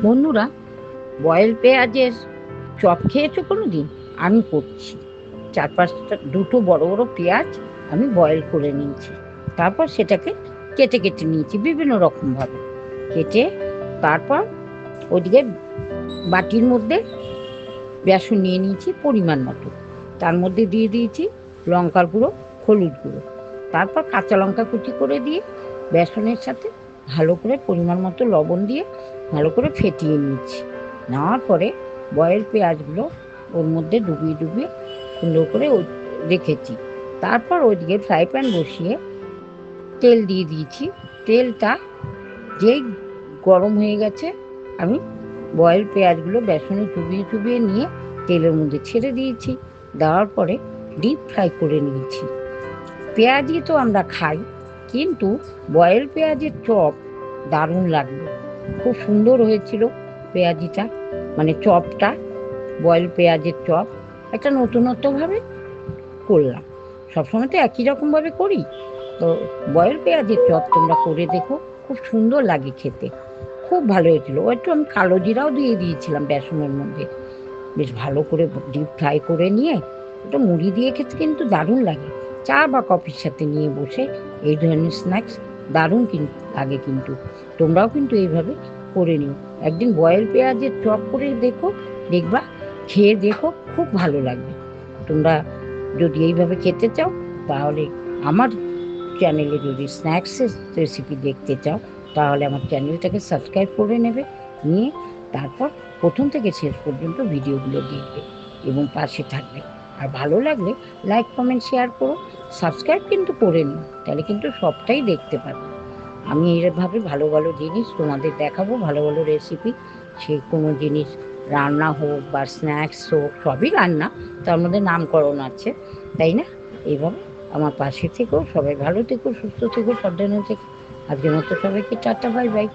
বন্ধুরা, বয়েল পেঁয়াজের চপ খেয়েছো কোনো দিন আমি করছি। চার পাঁচটা দুটো বড় বড় পেঁয়াজ আমি বয়েল করে নিয়েছি। তারপর সেটাকে কেটে কেটে নিয়েছি বিভিন্ন রকমভাবে কেটে তারপর ওদিকে বাটির মধ্যে বেসন নিয়ে নিয়েছি পরিমাণ মতো। তার মধ্যে দিয়ে দিয়েছি লঙ্কার গুঁড়ো, হলুদ গুঁড়ো। তারপর কাঁচা লঙ্কা কুচি করে দিয়ে বেসনের সাথে ভালো করে পরিমাণ মতো লবণ দিয়ে ভালো করে ফেটিয়ে নিচ্ছি। নেওয়ার পরে বয়েল পেঁয়াজগুলো ওর মধ্যে ডুবিয়ে ডুবিয়ে সুন্দর করে রেখেছি। তারপর ওইদিকে ফ্রাই প্যান বসিয়ে তেল দিয়ে দিয়েছি। তেলটা যেই গরম হয়ে গেছে, আমি বয়েল পেঁয়াজগুলো বেসনে চুবিয়ে চুবিয়ে নিয়ে তেলের মধ্যে ছেড়ে দিয়েছি। দেওয়ার পরে ডিপ ফ্রাই করে নিয়েছি। পেঁয়াজি তো আমরা খাই কিন্তু বয়েল পেঁয়াজের চপ দারুণ লাগল। খুব সুন্দর হয়েছিল পেঁয়াজিটা মানে চপটা, বয়েল পেঁয়াজের চপ। একটা নতুনত্বভাবে করলাম। সবসময় তো একই রকমভাবে করি। তো বয়েল পেঁয়াজের চপ তোমরা করে দেখো, খুব সুন্দর লাগে খেতে। খুব ভালো হয়েছিল। একটু আমি কালো জিরাও দিয়ে দিয়েছিলাম বেসনের মধ্যে। বেশ ভালো করে ডিপ ফ্রাই করে নিয়ে ওটা মুড়ি দিয়ে খেতে কিন্তু দারুণ লাগে। চা বা কফির সাথে নিয়ে বসে এই ধরনের স্ন্যাক্স দারুণ কিন্তু লাগে কিন্তু। তোমরাও কিন্তু এইভাবে করে নিও। একদিন বয়েল পেঁয়াজের চপ করে দেখো, দেখবা, খেয়ে দেখো, খুব ভালো লাগবে। তোমরা যদি এইভাবে খেতে চাও, তাহলে আমার চ্যানেলে যদি স্ন্যাক্সের রেসিপি দেখতে চাও, তাহলে আমার চ্যানেলটাকে সাবস্ক্রাইব করে নেবে, নিয়ে তারপর প্রথম থেকে শেষ পর্যন্ত ভিডিওগুলো দেখবে এবং পাশে থাকবে। আর ভালো লাগলে লাইক কমেন্ট শেয়ার করো। সাবস্ক্রাইব কিন্তু করে নিও, তাহলে কিন্তু সবটাই দেখতে পাবে আমি এইভাবে ভালো ভালো জিনিস তোমাদের দেখাবো, ভালো ভালো রেসিপি সে কোনো জিনিস রান্না হোক বা স্ন্যাক্স হোক, সবই রান্না, তার মধ্যে নামকরণ আছে, তাই না? এইভাবে আমার পাশে থেকেও সবাই ভালো থেকো, সুস্থ থেকো, সাবধানে থেকো। আজকের মতো সবাইকে টাটা বাই বাই